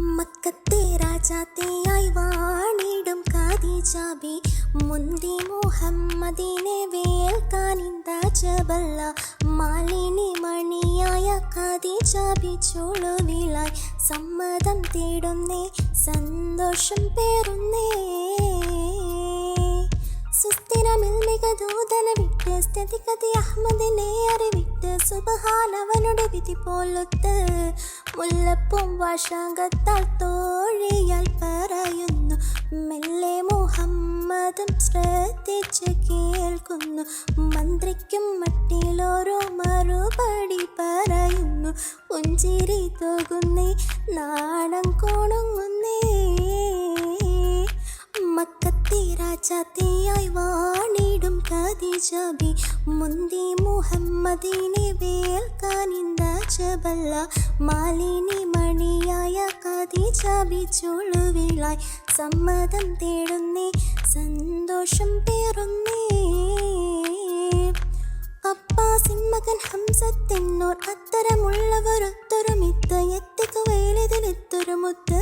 മക്കത്തെ രാജാത്തെയായി വാണിടും കാദിജാബി മുന്തി മുഹമ്മദിനെ വേൽക്കാനിന്ത ജബല്ല. മാലിനി മണിയായ കാദിജാബി ചുളുവിലായി. സമ്മതം തേടുന്നേ സന്തോഷം പേറുന്നേ. സുസ്ഥിരമിൽ മികദൂതന വിട്ട് സ്ഥിതിഗതി അഹമ്മദിനെ അറിവിട്ട് സുബഹാൻ അവനുടെ വിധി പോലൊത്ത്. മുല്ലപ്പും വാഷാങ്കത്താൽ തോഴിയാൽ പറയുന്നു മെല്ലെ മുഹമ്മദും ശ്രദ്ധിച്ച് കേൾക്കുന്നു. മന്ത്രിക്കും മട്ടിലോരോ മറുപടി പറയുന്നു പുഞ്ചിരി തോകുന്നേ നാണം കോണുങ്ങുന്നേ. മക്കത്തി രാജാത്തി ഖദീജബി മുന്തി മുഹമ്മദിനെ വേൽക്കാനിന്ത ചബല്ല മാലിനി മണിയായ ഖദീജബി ചുളുവിലായി സമ്മതം തേടുന്നേ സന്തോഷം പേറുന്നേ അപ്പാസിൻ മകൻ ഹംസത്തെന്നോർ അത്തരമുള്ളവരൊത്തൊരുമിത്ത് എത്തിക്കുവേലിതിലെത്തൊരുമുത്ത്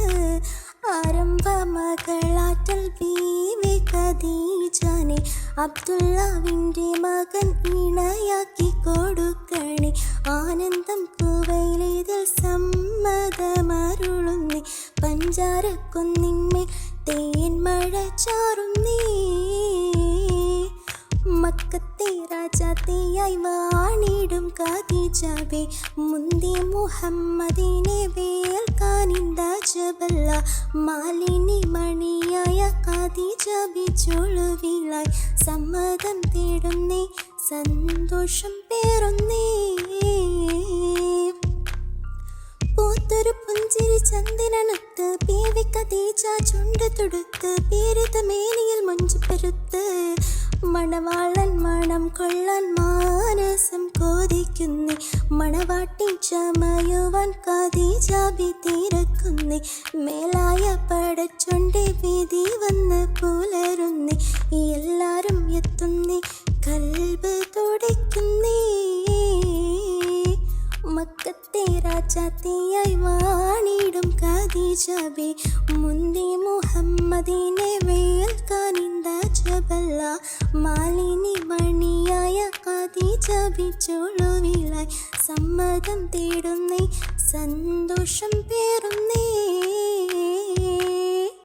ആരംഭ മകളാറ്റൽ ബീവി ഖദീജാനെ അബ്ദുള്ളാവിന്റെ മകൻ ഇണയാക്കി കൊടുക്കണേ. ആനന്ദം കുവയിലിതിൽ സമ്മതമരുളുന്നേ. പഞ്ചാരക്കൊന്നിന്മേ തേൻ മഴ ചാറുന്നേ. മക്കത്തെ രാജാത്തെയായി വാണിടും കാതിജാവേ മുന്തി മുഹമ്മദിനെ വേൽക്കാനിന്ത ജബല്ല മാലിനി മണിയായ ചുളുവിലായി സമ്മതം തേടുന്നേ സന്തോഷം പേറുന്നേ. പൂത്തൊരു പുഞ്ചിരി ചന്ദിരനൊത്ത് പേവിക്ക തേച്ച ചുണ്ട് തുടുത്ത് പേരുത മേനിയിൽ മൊഞ്ചു പെരുത്ത് മണവാളൻ മണം കൊള്ളാൻ മാനസം കോതിക്കുന്നു. മണവാട്ടി ചമയുവാൻ ചാവി തിരക്കുന്നേ. മേലായ പടച്ചൊണ്ടി വിധി വന്ന് പുലരുന്നേ. എല്ലാരും എത്തുന്നേ. കൽബ് തുടിക്കുന്നേ. മക്കത്തെ രാജാത്തിയായി വാണിടും കാതി ചാബി. മുന്തി മുഹമ്മദിനെ വേൽക്കാനിന്ത ജബല്ല മാലിനി മണിയായ ഖദീജബി ചുളുവിലായി സമ്മതം തേടുന്നേ സന്തോഷം പേറുന്നേ.